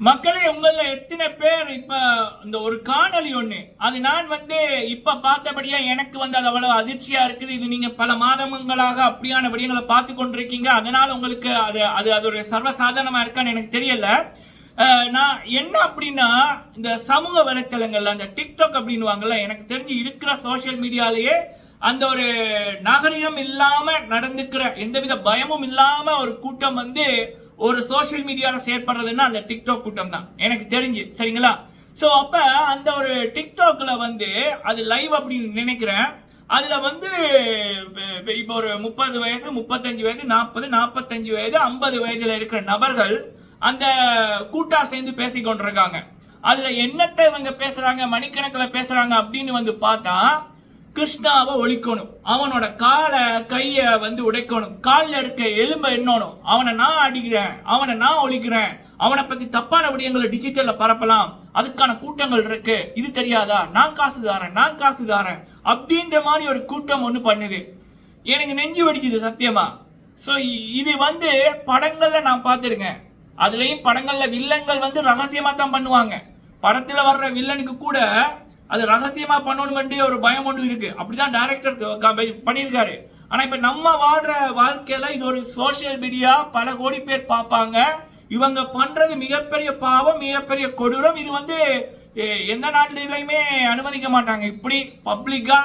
மக்களே உங்கள எத்தனை பேர் இப்ப இந்த ஒரு காணொளி ஒண்ணு? அது நான் வந்து இப்ப பார்த்தபடியா எனக்கு வந்து அது அவ்வளவு அதிர்ச்சியா இருக்குது. இது நீங்க பல மாதங்களாக அப்படியான விடயங்களை பார்த்து கொண்டிருக்கீங்க. அதனால உங்களுக்கு அது அது அது ஒரு சர்வசாதாரணமா இருக்கான்னு எனக்கு தெரியல. நான் என்ன அப்படின்னா இந்த சமூக வலைத்தளங்கள்ல அந்த டிக்டாக் அப்படின்னுவாங்கல்ல எனக்கு தெரிஞ்சு இருக்கிற சோஷியல் மீடியாலேயே அந்த ஒரு நாகரிகம் இல்லாம நடந்துக்கிற எந்தவித பயமும் இல்லாம ஒரு கூட்டம் வந்து ஒரு சோஷியல் மீடியாவில் செயற்படுறதுன்னா அந்த டிக்டாக் கூட்டம் தான் எனக்கு தெரிஞ்சு சரிங்களா? ஸோ அப்போ அந்த ஒரு டிக்டாக்ல வந்து அது லைவ் அப்படின்னு நினைக்கிறேன். அதில் வந்து இப்போ ஒரு முப்பது வயது முப்பத்தஞ்சு வயது நாற்பது நாற்பத்தஞ்சு வயது ஐம்பது வயதில் இருக்கிற நபர்கள் அந்த கூட்டா சேர்ந்து பேசிக்கொண்டிருக்காங்க. அதில் என்னத்தை இவங்க பேசுகிறாங்க மணிக்கணக்கில் பேசுகிறாங்க அப்படின்னு வந்து பார்த்தா கிருஷ்ணாவை ஒழிக்கணும். அவனோட காலை கைய வந்து உடைக்கணும். காலில் இருக்க எலும்பை எண்ணணும். அவனை நான் அடிக்கிறேன். அவனை நான் ஒழிக்கிறேன். அவனை பத்தி தப்பான விடயங்களை டிஜிட்டல்ல பரப்பலாம். அதுக்கான கூட்டங்கள் இருக்கு. இது தெரியாதா? நான் காசு தாரேன். நான் காசு தாரேன். அப்படின்ற மாதிரி ஒரு கூட்டம் ஒன்று பண்ணுது. எனக்கு நெஞ்சு வெடிச்சுது சத்தியமா. ஸோ இது வந்து படங்கள்ல நான் பார்த்துருக்கேன். அதுலயும் படங்கள்ல வில்லன்கள் வந்து ரகசியமா தான் பண்ணுவாங்க. படத்துல வர்ற வில்லனுக்கு கூட அது ரகசியமா பண்ணணும் ஒரு பயம் ஒன்று இருக்கு. அப்படிதான் டைரக்டர் பண்ணியிருக்காரு. ஆனா இப்ப நம்ம வாழ்ற வாழ்க்கையில இது ஒரு சோஷியல் மீடியா பல கோடி பேர் பார்ப்பாங்க. இவங்க பண்றது மிகப்பெரிய பாவம் மிகப்பெரிய கொடூரம். இது வந்து எந்த நாட்டிலையுமே அனுமதிக்க மாட்டாங்க. இப்படி பப்ளிக்கா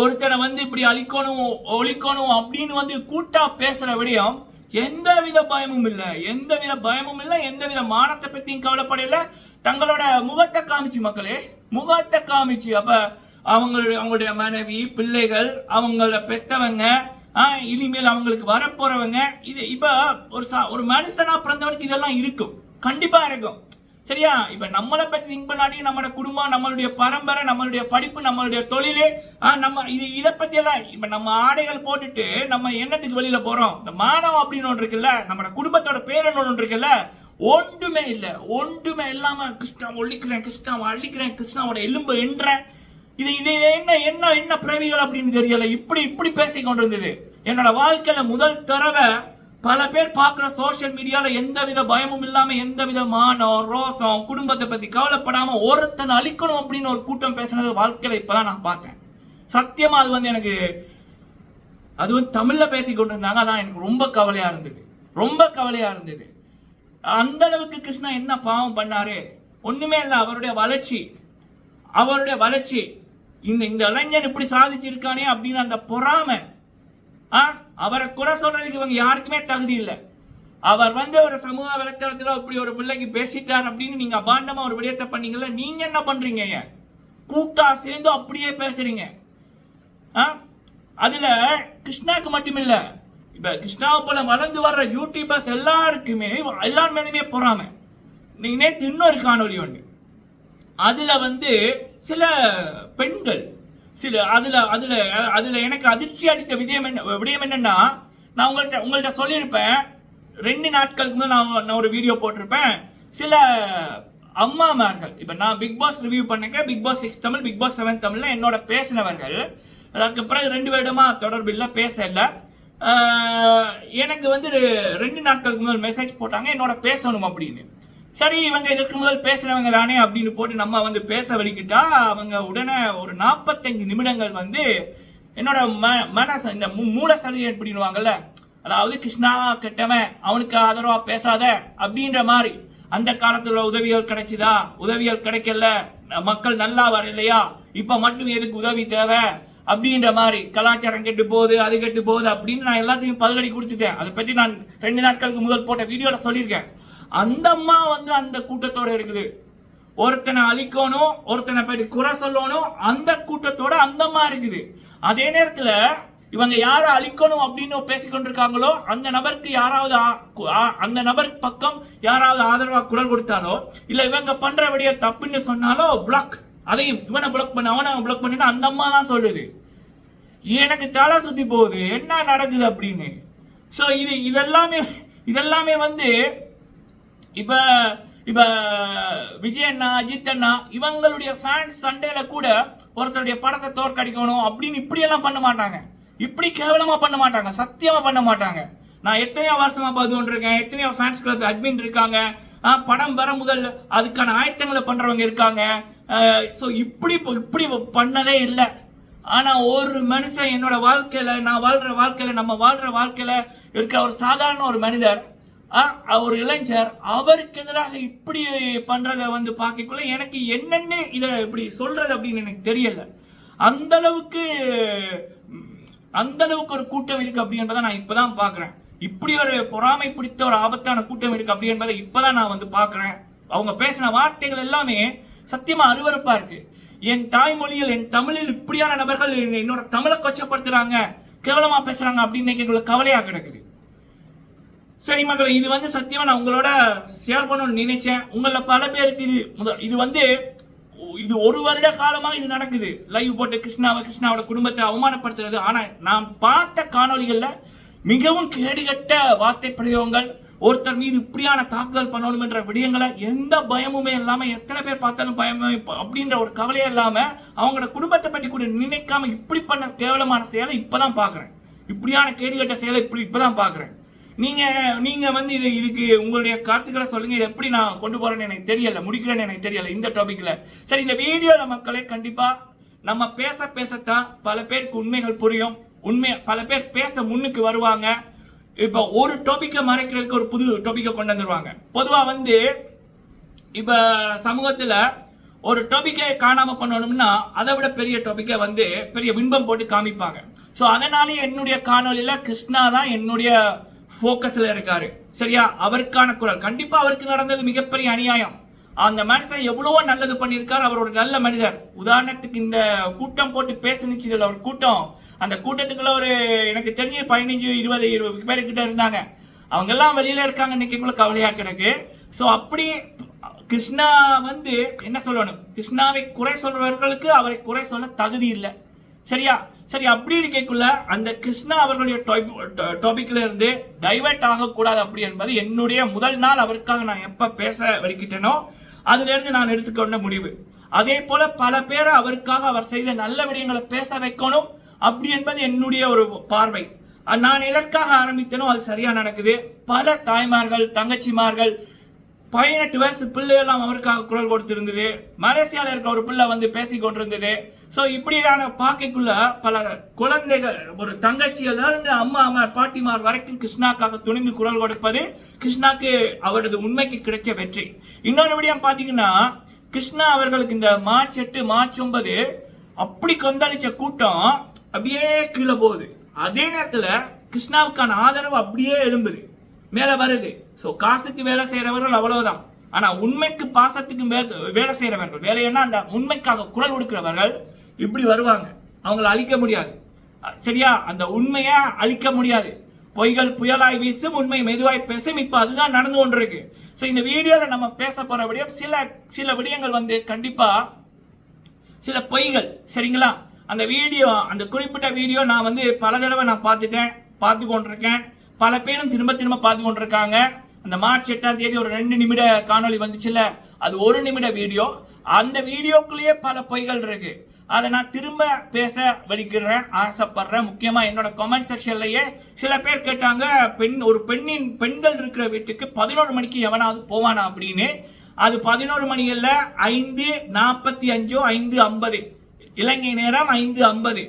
ஒருத்தனை வந்து இப்படி அழிக்கணும் ஒழிக்கணும் அப்படின்னு வந்து கூட்டா பேசுற விடயம் எந்த வித பயமும் இல்லை. எந்த வித பயமும் இல்லை எந்த வித மானத்தை பத்தியும் கவலைப்படல. தங்களோட முகத்தை காமிச்சு மக்களே முகத்தை காமிச்சு. அப்ப அவங்களுடைய அவங்களுடைய மனைவி பிள்ளைகள் அவங்கள பெத்தவங்க ஆ, இனிமேல் அவங்களுக்கு வரப்போறவங்க இது இப்ப ஒரு சா- ஒரு மனுஷனா பிறந்தவனுக்கு இதெல்லாம் இருக்கும். கண்டிப்பா இருக்கும். சரியா? இப்ப நம்மளை பற்றி திங்க் பண்ணாடி நம்மளோட குடும்பம் நம்மளுடைய பரம்பரை நம்மளுடைய படிப்பு நம்மளுடைய தொழிலு ஆ, நம்ம இது இதை பத்தி எல்லாம் இப்ப நம்ம ஆடைகள் போட்டுட்டு நம்ம என்னத்துக்கு வெளியில போறோம்? இந்த மாணவம் அப்படின்னு ஒன்று இருக்குல்ல நம்மளோட குடும்பத்தோட பேரன் ஒன்று இருக்குல்ல ஒன்றுமே இல்லை. ஒன்றுமே இல்லாமல் கிருஷ்ணா ஒழிக்கிறேன் கிருஷ்ணா அழிக்கிறேன் கிருஷ்ணாவோட எலும்பு என்றேன் இது இது என்ன என்ன என்ன பிறவிகள் அப்படின்னு தெரியல. இப்படி இப்படி பேசி கொண்டிருந்தது. என்னோட வாழ்க்கையில முதல் தடவை பல பேர் பார்க்குற சோஷியல் மீடியாவில் எந்த வித பயமும் இல்லாமல் எந்த வித மானம் ரோசம் குடும்பத்தை பற்றி கவலைப்படாமல் ஒருத்தனை அழிக்கணும் அப்படின்னு ஒரு கூட்டம் பேசுனது இப்போ தான் நான் பார்த்தேன். சத்தியமாக அது வந்து எனக்கு அது வந்து தமிழில் பேசி கொண்டு இருந்தாங்க அதான் எனக்கு ரொம்ப கவலையாக இருந்தது. ரொம்ப கவலையாக இருந்தது. அந்த அளவுக்கு கிருஷ்ணா என்ன பாவம் பண்ணாரு? ஒண்ணுமே இல்லை அவருடைய வளர்ச்சி. அவருடைய வளர்ச்சி. இந்த இந்த இளைஞன் இப்படி சாதிச்சிருக்கானே அப்படின்னு அந்த பொறாமை. ஆ? அவரை குறை சொல்றதுக்கு இவங்க யாருக்குமே தகுதி இல்லை. அவர் வந்து ஒரு சமூக விளக்கத்தில் இப்படி ஒரு பிள்ளைக்கு பேசிட்டார் அப்படின்னு நீங்க அபாண்டமா ஒரு விடயத்தை பண்ணீங்கல்ல நீங்க என்ன பண்றீங்க ஏன் கூட்டா சேர்ந்து அப்படியே பேசுறீங்க. ஆ? அதுல கிருஷ்ணாக்கு மட்டுமில்ல இப்போ கிருஷ்ணாவை போல வளர்ந்து வர்ற யூடியூபர்ஸ் எல்லாருக்குமே எல்லார் மேலுமே பொறாம. நீங்க இன்னொரு காணொலி ஒன்று அதில் வந்து சில பெண்கள் சில அதில் அதில் அதில் எனக்கு அதிர்ச்சி அடித்த விதயம் என்ன விடயம் என்னென்னா நான் உங்கள்கிட்ட உங்கள்கிட்ட சொல்லியிருப்பேன். ரெண்டு நாட்களுக்கு முன்னாடி நான் நான் ஒரு வீடியோ போட்டிருப்பேன். சில அம்மாமார்கள் இப்போ நான் Bigg Boss review பண்ணக்க Bigg Boss six Tamil Bigg Boss seven தமிழில் என்னோட பேசினவர்கள் அதுக்கு பிறகு ரெண்டு வருடமாக தொடர்பு இல்லை பேச இல்லை எனக்கு வந்து ரெண்டு நாட்களுக்கு முதல் மெசேஜ் போட்டாங்க என்னோட பேசணும் அப்படின்னு. சரி இவங்க இதற்கு முதல் பேசுறவங்க தானே அப்படின்னு போட்டு நம்ம வந்து பேச வலிக்கிட்டா அவங்க உடனே ஒரு நாற்பத்தஞ்சு நிமிடங்கள் வந்து என்னோட ம மனசு இந்த மூ- மூல சலுகை அப்படின்னுவாங்கல்ல அதாவது கிருஷ்ணா கெட்டவன் அவனுக்கு ஆதரவா பேசாத அப்படின்ற மாதிரி அந்த காலத்துல உதவிகள் கிடைச்சுதா? உதவிகள் கிடைக்கல. மக்கள் நல்லா வரலையா? இப்ப மட்டும் எதுக்கு உதவி தேவை? அப்படின்ற மாதிரி கலாச்சாரம் கெட்டு போகுது அது கெட்டு போகுது அப்படின்னு நான் எல்லாத்தையும் பதிலடி கொடுத்துட்டேன் அதை பற்றி நான் ரெண்டு நாட்களுக்கு முதல் போட்ட வீடியோவில் சொல்லியிருக்கேன். அந்த அம்மா வந்து அந்த கூட்டத்தோட இருக்குது. ஒருத்தனை அழிக்கணும் ஒருத்தனை பற்றி குறை சொல்லணும் அந்த கூட்டத்தோட அந்த அம்மா இருக்குது. அதே நேரத்தில் இவங்க யாரை அழிக்கணும் அப்படின்னு பேசிக்கொண்டிருக்காங்களோ அந்த நபருக்கு யாராவது ஆ- கு- ஆ- அந்த நபர் பக்கம் யாராவது ஆதரவாக குரல் கொடுத்தாலோ இல்லை இவங்க பண்ற விடிய தப்புன்னு சொன்னாலோ பிளாக் அதையும் இவனை பிளாக் பண்ண அவனை பிளாக் பண்ணினா அந்த அம்மா தான் சொல்லுது. எனக்கு தலை சுத்தி போகுது என்ன நடக்குது அப்படின்னு. ஸோ இது இதெல்லாமே இதெல்லாமே வந்து இப்ப இப்ப விஜய் அண்ணா அஜித் அண்ணா இவங்களுடைய ஃபேன்ஸ் சண்டேல கூட ஒருத்தருடைய படத்தை தோற்கடிக்கணும் அப்படின்னு இப்படி எல்லாம் பண்ண மாட்டாங்க. இப்படி கேவலமா பண்ண மாட்டாங்க சத்தியமா பண்ண மாட்டாங்க. நான் எத்தனையோ வருஷமா பார்த்து இருக்கேன் எத்தனையோ ஃபேன்ஸ் கிளப் அட்மின் இருக்காங்க. ஆ, படம் வர முதல் அதுக்கான ஆயத்தங்களை பண்ணுறவங்க இருக்காங்க. ஸோ இப்படி இப்படி பண்ணதே இல்லை. ஆனால் ஒரு மனுஷன் என்னோட வாழ்க்கையில் நான் வாழ்கிற வாழ்க்கையில் நம்ம வாழ்கிற வாழ்க்கையில் இருக்கிற ஒரு சாதாரண ஒரு மனிதர் ஆ, ஒரு இளைஞர் அவருக்கு எதிராக இப்படி பண்ணுறதை வந்து பார்க்கக்குள்ள எனக்கு என்னென்ன இதை இப்படி சொல்கிறது அப்படின்னு எனக்கு தெரியலை. அந்தளவுக்கு அந்தளவுக்கு அந்த அளவுக்கு ஒரு கூட்டம் இருக்குது அப்படின்றத நான் இப்போ தான் பார்க்குறேன். இப்படி ஒரு பொறாமை பிடித்த ஒரு ஆபத்தான கூட்டம் இருக்கு அப்படி என்பதை இப்பதான் நான் வந்து பாக்குறேன் அவங்க பேசின வார்த்தைகள் எல்லாமே சத்தியமா அருவருப்பா இருக்கு. என் தாய்மொழியில் என் தமிழில் இப்படியான நபர்கள் என்னோட தமிழை கொச்சப்படுத்துறாங்க கேவலமா பேசுறாங்க அப்படின்னு எங்களுக்கு கவலையா கிடக்குது. சரி மக்களை இது வந்து சத்தியமா நான் உங்களோட ஷேர் பண்ணணும்னு நினைச்சேன். உங்கள பல பேருக்கு இது முதல் இது வந்து இது ஒரு வருட காலமா இது நடக்குது. லைவ் போட்டு கிருஷ்ணாவை கிருஷ்ணாவோட குடும்பத்தை அவமானப்படுத்துறது. ஆனா நான் பார்த்த காணொளிகள்ல மிகவும் கேடுகட்ட வார்த்தை பிரயோகங்கள். ஒருத்தர் மீது இப்படியான தாக்குதல் பண்ணணும் என்ற விடயங்களை எந்த பயமுமே இல்லாம எத்தனை பேர் பார்த்தாலும் பயமே அப்படின்ற ஒரு கவலையே இல்லாம அவங்களோட குடும்பத்தை பற்றி கூட நினைக்காம இப்படி பண்ண கேவலமான செயலை இப்பதான் பாக்குறேன் இப்படியான கேடுகட்ட செயலை இப்படி இப்பதான் பாக்குறேன் நீங்க நீங்க வந்து இது இதுக்கு உங்களுடைய கருத்துக்களை சொல்லுங்க. இதை எப்படி நான் கொண்டு போறேன்னு எனக்கு தெரியல முடிக்கிறேன்னு எனக்கு தெரியல இந்த டாபிக்ல சரி இந்த வீடியோல மக்களே கண்டிப்பா நம்ம பேச பேசத்தான் பல பேருக்கு உண்மைகள் புரியும். உண்மை பல பேர் பேச முன்னுக்கு வருவாங்க. இப்போ ஒரு டாபிக்கை மறைக்கிறதுக்கு ஒரு புது டாபிக்கை கொண்டு வந்துருவாங்க. பொதுவாக வந்து இப்போ சமூகத்தில் ஒரு டாபிக்கை காணாமல் பண்ணணும்னா அதை விட பெரிய டாபிக்கை வந்து பெரிய பின்பம் போட்டு காமிப்பாங்க. ஸோ அதனால என்னுடைய காணொலியில் கிருஷ்ணா தான் என்னுடைய ஃபோக்கஸில் இருக்காரு. சரியா? அவருக்கான குரல். கண்டிப்பாக அவருக்கு நடந்தது மிகப்பெரிய அநியாயம். அந்த மனுஷன் எவ்வளவோ நல்லது பண்ணியிருக்காரு. அவர் ஒரு நல்ல மனிதர். உதாரணத்துக்கு இந்த கூட்டம் போட்டு பேசுனுச்சு இதுல ஒரு கூட்டம். அந்த கூட்டத்துக்குள்ள ஒரு எனக்கு தெரிஞ்சு பதினஞ்சு இருபது இருபது பேர் கிட்ட இருந்தாங்க. அவங்க எல்லாம் வெளியில இருக்காங்க இன்னைக்குள்ள கவலையா கிடக்கு. ஸோ அப்படி கிருஷ்ணா வந்து என்ன சொல்லணும்? கிருஷ்ணாவை குறை சொல்றவர்களுக்கு அவரை குறை சொல்ல தகுதி இல்லை. சரியா? சரி அப்படி இருக்கக்குள்ள அந்த கிருஷ்ணா அவர்களுடைய டாபிக்ல இருந்து டைவர்ட் ஆகக்கூடாது அப்படி என்பது என்னுடைய முதல் நாள். அவருக்காக நான் எப்ப பேச வலிக்கிட்டேனோ அதுல இருந்து நான் எடுத்துக்கொண்ட முடிவு. அதே போல பல பேரை அவருக்காக அவர் செய்த நல்ல விடயங்களை பேச வைக்கணும். அப்படி என்பது என்னுடைய ஒரு பார்வை. நான் எதற்காக ஆரம்பித்தனோ அது சரியா நடக்குது. பல தாய்மார்கள் தங்கச்சிமார்கள் பதினெட்டு வயசு பிள்ளை எல்லாம் அவருக்காக குரல் கொடுத்திருந்தது. மலேசியாவில் இருக்க ஒரு பிள்ளை வந்து பேசி கொண்டிருந்தது. ஸோ இப்படியான பாக்கைக்குள்ள பல குழந்தைகள் ஒரு தங்கச்சியில அம்மா அம்மா பாட்டிமார் வரைக்கும் கிருஷ்ணாக்காக துணிந்து குரல் கொடுப்பது கிருஷ்ணாக்கு அவரது உண்மைக்கு கிடைச்ச வெற்றி. இன்னொரு விடயம் பார்த்தீங்கன்னா கிருஷ்ணா அவர்களுக்கு இந்த மார்ச் எட்டு மார்ச் ஒன்பது அப்படி கொந்தளிச்ச கூட்டம் அப்படியே கீழே போகுது. அதே நேரத்தில் கிருஷ்ணாவுக்கான ஆதரவு அப்படியே எழும்புது. மேலே வருது. ஸோ காசுக்கு வேலை செய்கிறவர்கள் அவ்வளோதான் ஆனால் உண்மைக்கு பாசத்துக்கு வேலை செய்கிறவர்கள் வேலைன்னா அந்த உண்மைக்காக குரல் கொடுக்கிறவர்கள் இப்படி வருவாங்க. அவங்கள அழிக்க முடியாது. சரியா? அந்த உண்மையை அழிக்க முடியாது. பொய்கள் புயலாய் வீசும் உண்மை மெதுவாய் பேசும் இப்போ அதுதான் நடந்து கொண்டிருக்கு. ஸோ இந்த வீடியோவில் நம்ம பேச போகிற விடயம் சில சில விடயங்கள் வந்து கண்டிப்பாக சில பொய்கள். சரிங்களா? அந்த வீடியோ அந்த குறிப்பிட்ட வீடியோ நான் வந்து பல தடவை நான் பார்த்துட்டேன் பார்த்து கொண்டிருக்கேன். பல பேரும் திரும்ப திரும்ப பார்த்து கொண்டிருக்காங்க. அந்த மார்ச் எட்டாம் தேதி ஒரு ரெண்டு நிமிட காணொளி வந்துச்சுல்ல? அது ஒரு நிமிட வீடியோ. அந்த வீடியோக்குள்ளேயே பல பொய்கள் இருக்கு. அதை நான் திரும்ப பேச வலிக்கிறேன் ஆசைப்படுறேன். முக்கியமா என்னோட கமெண்ட் செக்ஷன்லயே சில பேர் கேட்டாங்க பெண் ஒரு பெண்ணின் பெண்கள் இருக்கிற வீட்டுக்கு பதினோரு மணிக்கு எவனாவது போவானா? அப்படின்னு. அது பதினோரு மணிகள்ல ஐந்து நாற்பத்தி அஞ்சோ ஐந்து ஐம்பது. இலங்கை நேரம் ஐந்து ஐம்பது.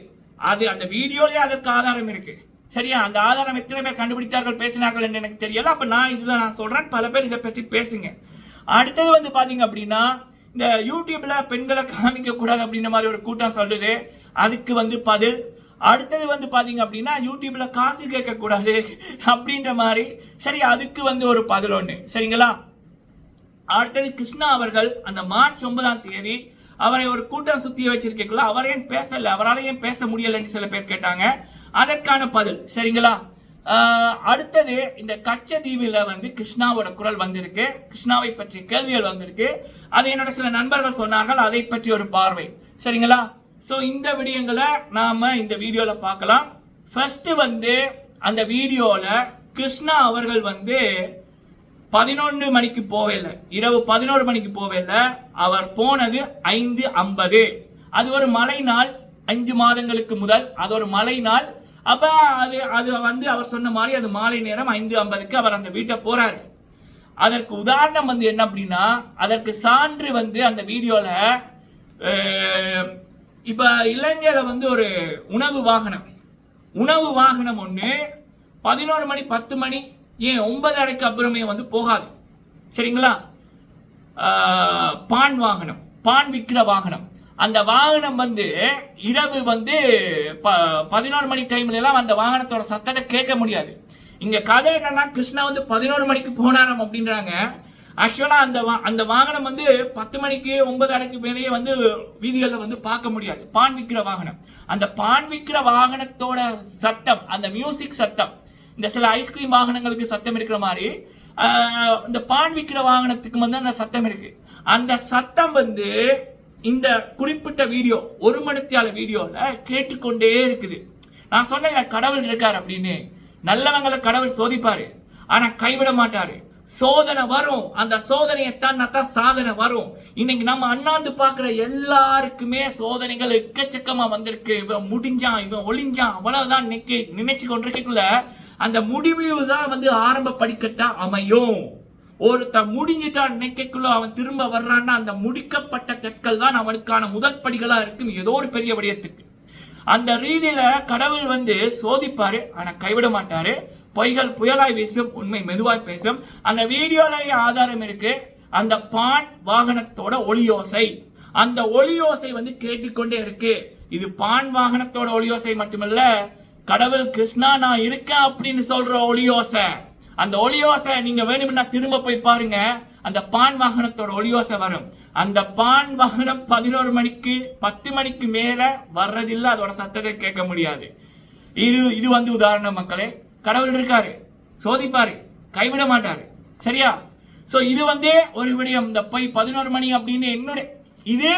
அது அந்த வீடியோலேயே அதற்கு ஆதாரம் இருக்கு. சரியா? அந்த ஆதாரம் எத்தனை பேர் கண்டுபிடித்தார்கள் பேசினார்கள் என்று எனக்கு தெரியல. அப்ப நான் இதுல நான் சொல்றேன். பல பேர் இதை பற்றி பேசுங்க. அடுத்தது வந்து பாத்தீங்க அப்படின்னா இந்த யூடியூப்ல பெண்களை காமிக்க கூடாது அப்படின்ற மாதிரி ஒரு கூட்டம் சொல்லுது. அதுக்கு வந்து பதில் அடுத்தது வந்து பாத்தீங்க அப்படின்னா யூடியூப்ல காசு கேட்க கூடாது அப்படின்ற மாதிரி. சரி அதுக்கு வந்து ஒரு பதில் ஒண்ணு. சரிங்களா? அடுத்தது கிருஷ்ணா அவர்கள் அந்த மார்ச் ஒன்பதாம் தேதி அவரை ஒரு கூட்டம் சுத்தி வச்சிருக்கக்குள்ள அவர் ஏன் பேசல? அவரால் ஏன் பேச முடியலன்னு சில பேர் கேட்டாங்க. அதற்கான பதில் சரிங்களா? அடுத்தது இந்த கச்சதீவில் வந்து கிருஷ்ணாவோட குரல் வந்திருக்கு. கிருஷ்ணாவை பற்றி கேள்விகள் வந்திருக்கு. அது என்னோட சில நண்பர்கள் சொன்னார்கள் அதை பற்றி ஒரு பார்வை சரிங்களா? ஸோ இந்த விடயங்களை நாம இந்த வீடியோல பார்க்கலாம். ஃபர்ஸ்ட் வந்து அந்த வீடியோல கிருஷ்ணா அவர்கள் வந்து பதினொன்று மணிக்கு போவேல இரவு பதினோரு மணிக்கு போவேல அவர் போனது ஐந்து ஐம்பது. அது ஒரு மழை நாள் அஞ்சு மாதங்களுக்கு முதல். அது ஒரு மழை நாள். அப்ப அது அது வந்து அவர் சொன்ன மாதிரி அது மாலை நேரம் ஐந்து ஐம்பதுக்கு அவர் அந்த வீட்டை போறாரு. அதற்கு உதாரணம் வந்து என்ன அப்படின்னா அதற்கு சான்று வந்து அந்த வீடியோல இப்ப இலங்கையில வந்து ஒரு உணவு வாகனம். உணவு வாகனம் ஒன்று பதினோரு மணி பத்து மணி ஏன் ஒன்பது அரைக்கு அப்புறமே வந்து போகாது. சரிங்களா? பான் வாகனம் பான் விற்கிற வாகனம். அந்த வாகனம் வந்து இரவு வந்து ப பதினோரு மணி டைம்லலாம் அந்த வாகனத்தோட சத்தத்தை கேட்க முடியாது. இங்கே கதை என்னன்னா கிருஷ்ணா வந்து பதினோரு மணிக்கு போனாராம் அப்படின்றாங்க. ஆக்சுவலாக அந்த வா- அந்த வாகனம் வந்து பத்து மணிக்கு ஒன்பது அரைக்கு மேலேயே வந்து வீதிகளில் வந்து பார்க்க முடியாது. பான் விற்கிற வாகனம். அந்த பான் விற்கிற வாகனத்தோட சத்தம் அந்த மியூசிக் சத்தம் இந்த சில ஐஸ்கிரீம் வாகனங்களுக்கு சத்தம் இருக்கிற மாதிரி இந்த பான் விற்கிற வாகனத்துக்கு வந்து அந்த சத்தம் இருக்கு. அந்த சத்தம் வந்து இந்த குறிப்பிட்ட வீடியோ ஒரு மணித்தியால வீடியோல கேட்டுக்கொண்டே இருக்குது. நான் சொன்னேன் கடவுள் இருக்கார் அப்படின்னு. நல்லவங்களை கடவுள் சோதிப்பாரு. ஆனா கைவிட மாட்டாரு. சோதனை வரும். அந்த சோதனையை தான் சாதனை வரும். இன்னைக்கு நம்ம அண்ணாந்து பார்க்குற எல்லாருக்குமே சோதனைகள் எக்கச்சக்கமா வந்திருக்கு. இவன் முடிஞ்சான் இவன் ஒளிஞ்சான். அவ்வளவுதான் நினைக்க நினைச்சு கொண்டிருக்கக்குள்ள அந்த முடிவு தான் வந்து ஆரம்ப படிக்கட்டா அமையும். ஒருத்தன் முடிஞ்சிட்டான் நினைக்கக்குள்ள அவன் திரும்ப வர்றான்னா அந்த முடிக்கப்பட்ட கற்கள் தான் அவனுக்கான முதற் படிகளா இருக்கும் ஏதோ ஒரு பெரிய விடயத்துக்கு. அந்த ரீதியில கடவுள் வந்து சோதிப்பாரு ஆனா கைவிட மாட்டாரு. பொய்கள் புயலாய் வீசும் உண்மை மெதுவாய் பேசும். அந்த வீடியோலயே ஆதாரம் இருக்கு. அந்த பான் வாகனத்தோட ஒளியோசை. அந்த ஒளியோசை வந்து கேட்டுக்கொண்டே இருக்கு. இது பான் வாகனத்தோட ஒளியோசை மட்டுமல்ல கடவுள் கிருஷ்ணா நான் இருக்கேன் அப்படின்னு சொல்ற ஒளியோசை. அந்த ஒளியோசை நீங்க வேணும்னா திரும்ப போய் பாருங்க. அந்த பான் வாகனத்தோட ஒளியோசை வரும். அந்த பான் வாகனம் பதினோரு மணிக்கு பத்து மணிக்கு மேல வர்றதில்ல அதோட சத்தத்தை கேட்க முடியாது. இது இது வந்து உதாரணம் மக்களே. கடவுள் இருக்காரு. சோதிப்பாரு. கைவிட மாட்டாரு. சரியா? சோ இது வந்து ஒரு விடயம். இந்த போய் பதினோரு மணி அப்படின்னு என்னுடைய இது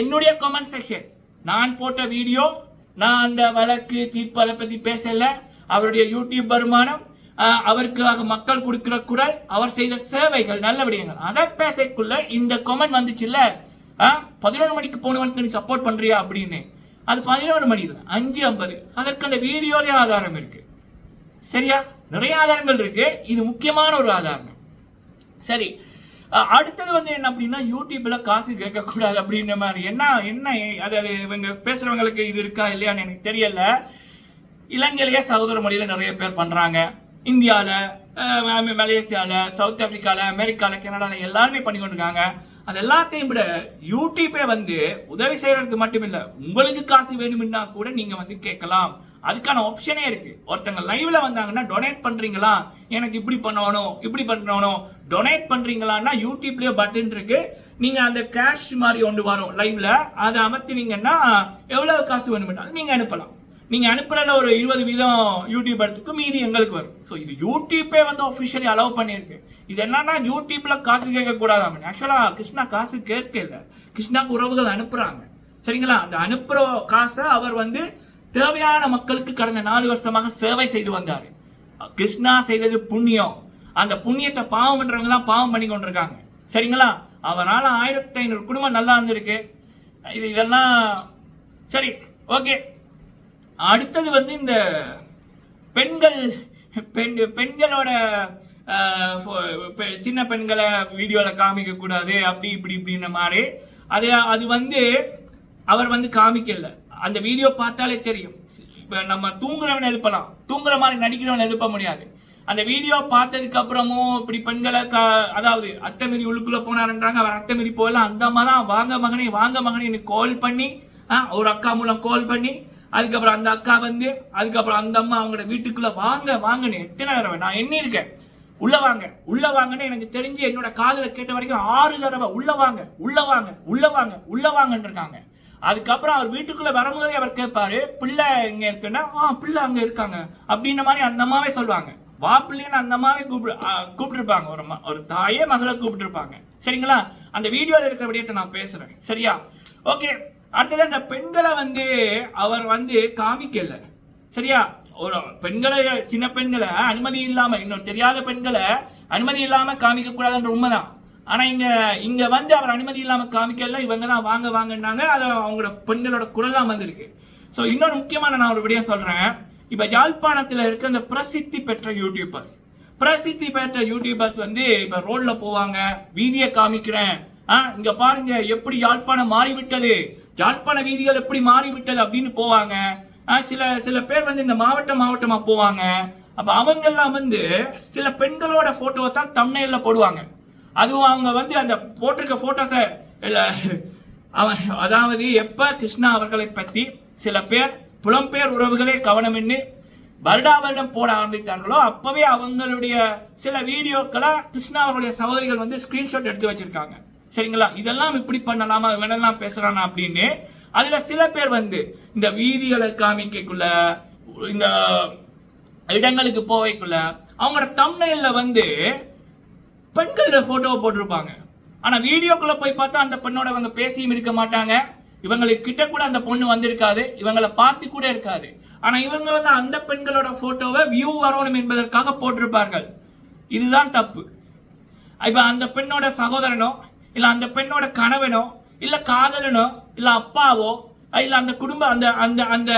என்னுடைய கமெண்ட் செக்ஷன் நான் போட்ட வீடியோ நான் அந்த வழக்கு தீர்ப்பு அதை பத்தி அவருடைய யூடியூப் வருமானம் அவருக்காக மக்கள் கொடுக்கிற குரல் அவர் செய்த சேவைகள் நல்ல விடயங்கள். அதை பேசக்குள்ள இந்த கொமெண்ட் வந்துச்சுல்ல? பதினொன்று மணிக்கு போனவனுக்கு நீ சப்போர்ட் பண்றியா அப்படின்னு. அது பதினோரு மணி இல்லை அஞ்சு ஐம்பது. அதற்கு அந்த வீடியோலேயே ஆதாரம் இருக்கு. சரியா? நிறைய ஆதாரங்கள் இருக்கு. இது முக்கியமான ஒரு ஆதாரம். சரி. அடுத்தது வந்து என்ன அப்படின்னா யூடியூப்ல காசு கேட்கக்கூடாது அப்படின்ற மாதிரி. என்ன என்ன அதாவது இவங்க பேசுறவங்களுக்கு இது இருக்கா இல்லையான்னு எனக்கு தெரியல. இலங்கையிலேயே சகோதர மொழியில நிறைய பேர் பண்றாங்க. இந்தியாவில் மலேசியாவில் சவுத் ஆஃப்ரிக்காவில் அமெரிக்காவில் கனடாவில் எல்லாருமே பண்ணி கொண்டிருக்காங்க அது எல்லாத்தையும் விட யூடியூப்பே வந்து உதவி செய்யறதுக்கு மட்டும் இல்ல உங்களுக்கு காசு வேணும்னா கூட நீங்க வந்து கேட்கலாம். அதுக்கான ஆப்ஷனே இருக்கு. ஒருத்தங்க லைவ்ல வந்தாங்கன்னா டொனேட் பண்றீங்களா? எனக்கு இப்படி பண்ணணும் இப்படி பண்ணணும். டொனேட் பண்றீங்களான்னா யூடியூப்லயே பட்டன் இருக்கு. நீங்க அந்த கேஷ் மாதிரி ஒன்று வரும் லைவ்ல அதை அமர்த்தினீங்கன்னா எவ்வளவு காசு வேணும்னாலும் நீங்க அனுப்பலாம். நீங்க அனுப்புறதுல ஒரு இருபது வீதம் யூடியூப் எடுத்துக்கும் மீதி எங்களுக்கு வரும். ஸோ இது யூடியூப்பே வந்து ஒஃபிஷியலி அலோவ் பண்ணியிருக்கு. இது என்னன்னா யூடியூப்ல காசு கேட்க கூடாதாம். ஆக்சுவலா கிருஷ்ணா காசு கேட்கல. கிருஷ்ணாக்கு உறவுகள் அனுப்புறாங்க. சரிங்களா? அந்த அனுப்புற காசை அவர் வந்து தேவையான மக்களுக்கு கடந்த நாலு வருஷமாக சேவை செய்து வந்தார். கிருஷ்ணா செய்தது புண்ணியம். அந்த புண்ணியத்தை பாவம் பண்றவங்க தான் பாவம் பண்ணி கொண்டிருக்காங்க. சரிங்களா? அவரால் ஆயிரத்தி ஐநூறு குடும்பம் நல்லா இருந்திருக்கு. இது இதெல்லாம் சரி ஓகே அடுத்தது வந்து இந்த பெண்கள் பெண் பெண்களோட பெ- சின்ன பெண்களை வீடியோவில் காமிக்கக்கூடாது அப்படி இப்படி இப்படின்ன மாதிரி. அது அது வந்து அவர் வந்து காமிக்கல. அந்த வீடியோ பார்த்தாலே தெரியும். இப்போ நம்ம தூங்குறவன் எழுப்பலாம். தூங்குற மாதிரி நடிக்கிறவன் எழுப்ப முடியாது. அந்த வீடியோ பார்த்ததுக்கு அப்புறமும் இப்படி பெண்களை க அதாவது அத்தமீறி உள்ளுக்குள்ளே போனாருன்றாங்க. அவர் அத்தமீறி போகல. அந்த அம்மா தான் வாங்க மகனே வாங்க மகனே எனக்கு கால் பண்ணி ஆ, ஒரு அக்கா மூலம் கால் பண்ணி அதுக்கப்புறம் அந்த அக்கா வந்து அதுக்கப்புறம் அந்த அம்மா அவங்களோட வீட்டுக்குள்ள வாங்க வாங்கன்னு எத்தனை தடவை? நான் எண்ணிருக்கேன் உள்ள வாங்க உள்ள வாங்கன்னு எனக்கு தெரிஞ்சு என்னோட காதல கேட்ட வரைக்கும் ஆறு தடவை உள்ள வாங்க உள்ள வாங்க உள்ள வாங்க உள்ள வாங்கன்னு இருக்காங்க. அதுக்கப்புறம் அவர் வீட்டுக்குள்ள வரும்போதே அவர் கேட்பாரு பிள்ளை இங்க இருக்குன்னா? ஆ பிள்ளை அங்க இருக்காங்க. அப்படின்ற மாதிரி அந்த அம்மாவே சொல்லுவாங்க. வா பிள்ளைன்னு அந்த அம்மாவே கூப்பிடு கூப்பிட்டுருப்பாங்க. ஒரு அம்மா ஒரு தாயே மகளை கூப்பிட்டுருப்பாங்க. சரிங்களா? அந்த வீடியோல இருக்கிற விடயத்தை நான் பேசுறேன். சரியா? ஓகே. அடுத்தது அந்த பெண்களை வந்து அவர் வந்து காமிக்கல. சரியா? ஒரு பெண்களை சின்ன பெண்களை அனுமதி இல்லாம இன்னொரு தெரியாத பெண்களை அனுமதி இல்லாம காமிக்க கூடாதுன்ற உண்மைதான். ஆனா இங்க இங்க வந்து அவர் அனுமதி இல்லாம காமிக்கல இவங்க தான் வாங்க வாங்கன்னாங்க. அது அவங்களோட பெண்களோட குரல் தான் வந்திருக்கு. ஸோ இன்னொரு முக்கியமான நான் ஒரு விடயம் சொல்றேன். இப்ப யாழ்ப்பாணத்துல இருக்க அந்த பிரசித்தி பெற்ற யூடியூபர்ஸ் பிரசித்தி பெற்ற யூடியூபர்ஸ் வந்து இப்ப ரோட்ல போவாங்க. வீதியை காமிக்கிறேன். ஆ, இங்க பாருங்க எப்படி யாழ்ப்பாணம் மாறிவிட்டது. யாழ்ப்பாண வீதிகள் எப்படி மாறிவிட்டது அப்படின்னு போவாங்க. ஆ, சில சில பேர் வந்து இந்த மாவட்ட மாவட்டமா போவாங்க. அப்ப அவங்க எல்லாம் வந்து சில பெண்களோட போட்டோவை தான் தம்னையில போடுவாங்க. அதுவும் அவங்க வந்து அந்த போட்டிருக்க போட்டோஸை அவன் அதாவது எப்ப கிருஷ்ணா அவர்களை பற்றி சில பேர் புலம்பெயர் உறவுகளே கவனமின்னு வருடா வருடம் போட ஆரம்பித்தார்களோ அப்பவே அவங்களுடைய சில வீடியோக்களை கிருஷ்ணா அவர்களுடைய சகோதரிகள் வந்து ஸ்கிரீன்ஷாட் எடுத்து வச்சிருக்காங்க. சரிங்களா? இதெல்லாம் இப்படி பண்ணலாமா? இவனெல்லாம் பேசுறானா அப்படின்னு அதுல சில பேர் வந்து இந்த வீதிகளை காமிக்கக்குள்ள இந்த இடங்களுக்கு போவைக்குள்ள அவங்களோட தம்னையில வந்து பெண்களோட போட்டோவை போட்டிருப்பாங்க. ஆனா வீடியோக்குள்ள போய் பார்த்தா அந்த பெண்ணோட அவங்க பேசியும் இருக்க மாட்டாங்க. இவங்களுக்கு கிட்ட கூட அந்த பொண்ணு வந்திருக்காது. இவங்களை பார்த்து கூட இருக்காது. ஆனா இவங்க வந்து அந்த பெண்களோட போட்டோவை வியூ வரணும் என்பதற்காக போட்டிருப்பார்கள். இதுதான் தப்பு. இப்ப அந்த பெண்ணோட சகோதரனோ இல்லை அந்த பெண்ணோட கணவனோ இல்லை காதலனோ இல்லை அப்பாவோ இல்லை அந்த குடும்ப அந்த அந்த அந்த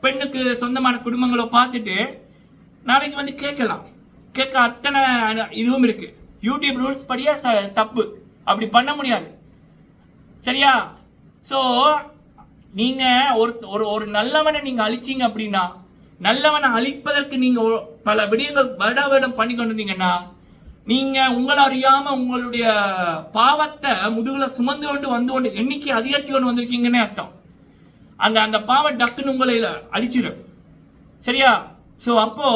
பெண்ணுக்கு சொந்தமான குடும்பங்களோ பார்த்துட்டு நாளைக்கு வந்து கேட்கலாம். கேட்க அத்தனை இதுவும் இருக்கு. யூடியூப் ரூல்ஸ் படியே ச- தப்பு. அப்படி பண்ண முடியாது. சரியா? ஸோ நீங்க ஒரு ஒரு ஒரு நல்லவனை நீங்க அழிச்சீங்க அப்படின்னா நல்லவனை அழிப்பதற்கு நீங்க பல விடயங்கள் வருட வருடம் பண்ணி கொண்டிருந்தீங்கன்னா நீங்க உங்களை அறியாம உங்களுடைய பாவத்தை முதுகுல சுமந்து கொண்டு வந்து கொண்டு எண்ணிக்கை அதிகரிச்சு கொண்டு வந்திருக்கீங்கன்னே அர்த்தம். அந்த அந்த பாவம் டக்குன்னு உங்களை அடிச்சிடும் சரியா? ஸோ அப்போ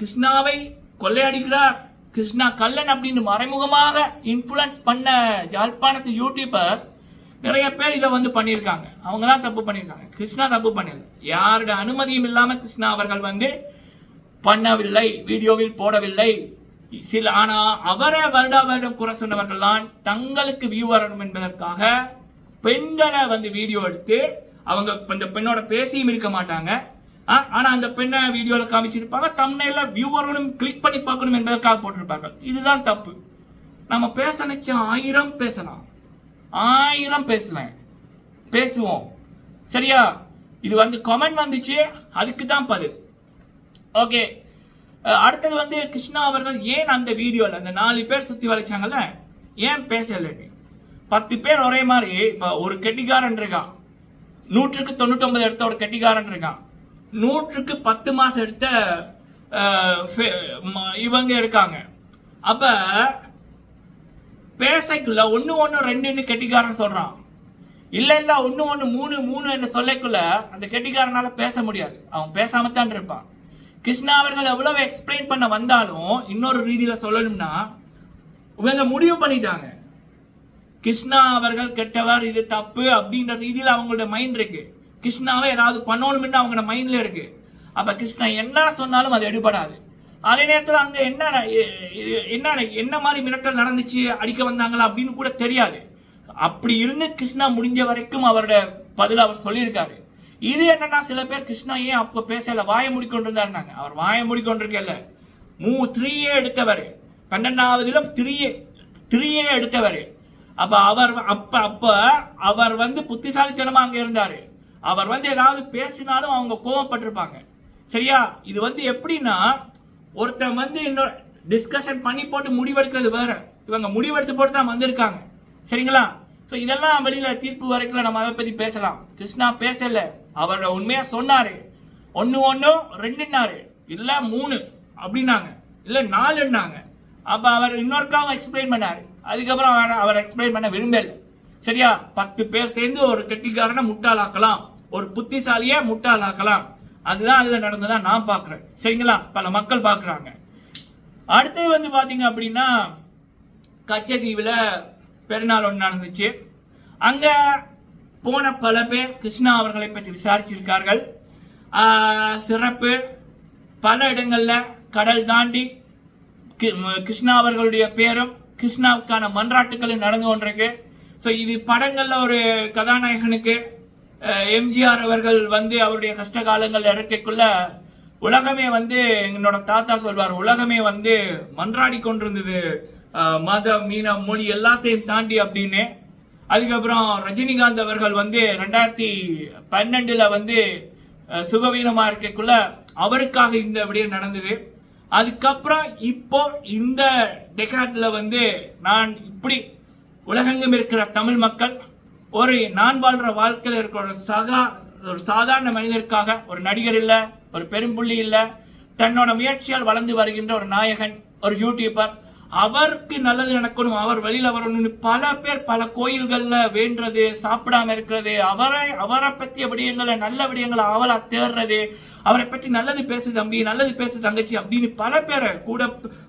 கிருஷ்ணாவை கொள்ளையடிக்கிறார். கிருஷ்ணா கல்லன் அப்படின்னு மறைமுகமாக இன்ஃப்ளூயன்ஸ் பண்ண ஜாழ்ப்பாணத்து யூடியூபர்ஸ் நிறைய பேர் இதை வந்து பண்ணியிருக்காங்க. அவங்க தான் தப்பு பண்ணியிருக்காங்க. கிருஷ்ணா தப்பு பண்ணல. யாரோட அனுமதியும் இல்லாமல் கிருஷ்ணா அவர்கள் வந்து பண்ணவில்லை வீடியோவில் போடவில்லை. சில ஆனா அவரை வருடா வருடம் குறை சொன்னவர்கள் தான் தங்களுக்கு வியூ வரணும் என்பதற்காக பெண்களை வந்து வீடியோ எடுத்து அவங்க இந்த பெண்ணோட பேசியும் இருக்க மாட்டாங்க. ஆனால் ஆனா அந்த பெண்ணை வீடியோல காமிச்சிருப்பாங்க. தம்னையில வியூ வரணும் கிளிக் பண்ணி பார்க்கணும் என்பதற்காக போட்டிருப்பாங்க இதுதான் தப்பு. நம்ம பேச நினைச்ச ஆயிரம் பேசலாம். ஆயிரம் பேசலாம். பேசுவோம். சரியா? இது வந்து கமெண்ட் வந்துச்சு. அதுக்கு தான் பதில். ஓகே அடுத்தது வந்து கிருஷ்ணா அவர்கள் ஏன் அந்த வீடியோவில் அந்த நாலு பேர் சுற்றி வளைச்சாங்கல்ல? ஏன் பேசல பத்து பேர் ஒரே மாதிரி இப்போ ஒரு கெட்டிக்காரன் இருக்கான். நூற்றுக்கு தொண்ணூத்தொன்பது எடுத்த ஒரு கெட்டிக்காரன் இருக்கான். நூற்றுக்கு பத்து மாதம் எடுத்த ஃபே- இவங்க இருக்காங்க. அப்போ பேசக்குள்ள ஒன்று ஒன்று ரெண்டுன்னு கெட்டிக்காரன் சொல்கிறான் இல்லை இல்லை ஒன்று ஒன்று மூணு மூணு என்று சொல்லக்குள்ள அந்த கெட்டிக்காரனால் பேச முடியாது. அவன் பேசாமத்தான் தான் இருப்பான். கிருஷ்ணா அவர்கள் எவ்வளவு எக்ஸ்பிளைன் பண்ண வந்தாலும் இன்னொரு ரீதியில சொல்லணும்னா இவங்க முடிவு பண்ணிட்டாங்க. கிருஷ்ணா அவர்கள் கெட்டவர் இது தப்பு அப்படின்ற ரீதியில் அவங்களோட மைண்ட் இருக்கு. கிருஷ்ணாவை ஏதாவது பண்ணணும்னு அவங்களோட மைண்ட்ல இருக்கு. அப்ப கிருஷ்ணா என்ன சொன்னாலும் அது எடுபடாது. அதே நேரத்தில் அங்க என்ன இது என்ன என்ன மாதிரி மிரட்டல் நடந்துச்சு அடிக்க வந்தாங்களா அப்படின்னு கூட தெரியாது. அப்படி இருந்து கிருஷ்ணா முடிஞ்ச வரைக்கும் அவரோட பதில் அவர் சொல்லியிருக்காரு. இது என்னன்னா சில பேர் கிருஷ்ணா ஏன் அப்போ பேசல? வாயை மூடிக்கொண்டிருந்தாருனாங்க அவர் வாயை மூடிக்கொண்டிருக்கல. மூ த்ரீயே எடுத்தவர். பன்னெண்டாவதுல த்ரீயே த்ரீயே எடுத்தவர். அப்ப அவர் அப்ப அப்ப அவர் வந்து புத்திசாலித்தனமா அங்க இருந்தாரு. அவர் வந்து ஏதாவது பேசினாலும் அவங்க கோவப்பட்டிருப்பாங்க. சரியா? இது வந்து எப்படின்னா ஒருத்தன் வந்து இன்னொரு டிஸ்கஷன் பண்ணி போட்டு முடிவெடுக்கிறது வேற. இவங்க முடிவெடுத்து போட்டு தான் வந்திருக்காங்க. சரிங்களா? ஸோ இதெல்லாம் வெளியில் தீர்ப்பு வரைக்கும் நம்ம அதை பற்றி பேசலாம். கிருஷ்ணா பேசலை. அவரோட உண்மையா சொன்னாரு. ஒன்று ஒன்று ரெண்டுன்னாரு. இல்லை மூணு அப்படின்னாங்க. இல்லை நாலுன்னாங்க. அப்போ அவர் இன்னொருக்காக எக்ஸ்பிளைன் பண்ணாரு. அதுக்கப்புறம் அவர் அவர் எக்ஸ்பிளைன் பண்ண விரும்பல. சரியா? பத்து பேர் சேர்ந்து ஒரு கெட்டிக்காரனை முட்டாளாக்கலாம். ஒரு புத்திசாலியை முட்டாளாக்கலாம். அதுதான் அதில் நடந்ததா நான் பார்க்குறேன் சரிங்களா? பல மக்கள் பார்க்குறாங்க அடுத்தது வந்து பார்த்தீங்க அப்படின்னா கச்சதீவில் பெருநாள் ஒன்று நடந்துச்சு. அங்கே போன பல பேர் கிருஷ்ணா அவர்களை பற்றி விசாரிச்சிருக்கார்கள். சிறப்பு. பல இடங்களில் கடல் தாண்டி கி- கிருஷ்ணா அவர்களுடைய பேரும் கிருஷ்ணாவுக்கான மன்றாட்டுகளும் நடந்து கொண்டிருக்கு. ஸோ இது படங்களில் ஒரு கதாநாயகனுக்கு எம்ஜிஆர் அவர்கள் வந்து அவருடைய கஷ்ட காலங்கள் இறக்கைக்குள்ள உலகமே வந்து என்னோட தாத்தா சொல்வார் உலகமே வந்து மன்றாடி கொண்டிருந்தது. அஹ், மதம் மீனம் மொழி எல்லாத்தையும் தாண்டி அப்படின்னு அதுக்கப்புறம் ரஜினிகாந்த் அவர்கள் வந்து ரெண்டாயிரத்தி பன்னெண்டில் வந்து சுகவீனமாக இருக்கக்குள்ள அவருக்காக இந்த விடயம் நடந்தது. அதுக்கப்புறம் இப்போ இந்த டெக்காட்ல வந்து நான் இப்படி உலகெங்கும் இருக்கிற தமிழ் மக்கள் ஒரு நான் வாழ்கிற வாழ்க்கையில் இருக்கிற ஒரு சகா ஒரு சாதாரண மனிதருக்காக ஒரு நடிகர் இல்லை ஒரு பெரும்புள்ளி இல்லை தன்னோட முயற்சியால் வளர்ந்து வருகின்ற ஒரு நாயகன் ஒரு யூடியூபர் அவருக்கு நல்லது நடக்கணும் அவர் வெளியில வரணும்னு பல பேர் பல கோயில்கள்ல வேண்டுறது சாப்பிடாம இருக்கிறது அவரை அவரை பற்றிய விடயங்களை நல்ல விடயங்களை அவளா தேடுறது அவரை பற்றி நல்லது பேசு தம்பி நல்லது பேசு தங்கச்சி அப்படின்னு பல பேரை கூட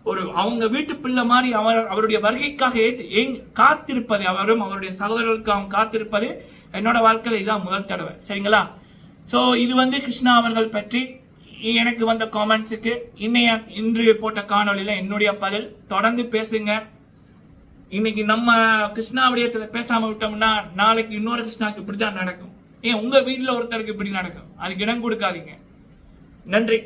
ஒரு அவங்க வீட்டு பிள்ளை மாதிரி அவர் அவருடைய வருகைக்காக ஏத்து ஏங்- காத்திருப்பது அவரும் அவருடைய சகோதரர்களுக்கு அவங்க காத்திருப்பது. என்னோட வாழ்க்கையில் இதுதான் முதல் தடவை. சரிங்களா? ஸோ இது வந்து கிருஷ்ணா அவர்கள் பற்றி எனக்கு வந்த காமெண்ட்ஸுக்கு இன்னைய இன்று போட்ட காணொலியில் என்னுடைய பதில். தொடர்ந்து பேசுங்க. இன்னைக்கு நம்ம கிருஷ்ணா விடயத்தில் பேசாமல் விட்டோம்னா நாளைக்கு இன்னொரு கிருஷ்ணாக்கு இப்படிதான் நடக்கும். ஏன் உங்கள் வீட்டில் ஒருத்தருக்கு இப்படி நடக்கும். அதுக்கு இடம் கொடுக்காதீங்க. நன்றி.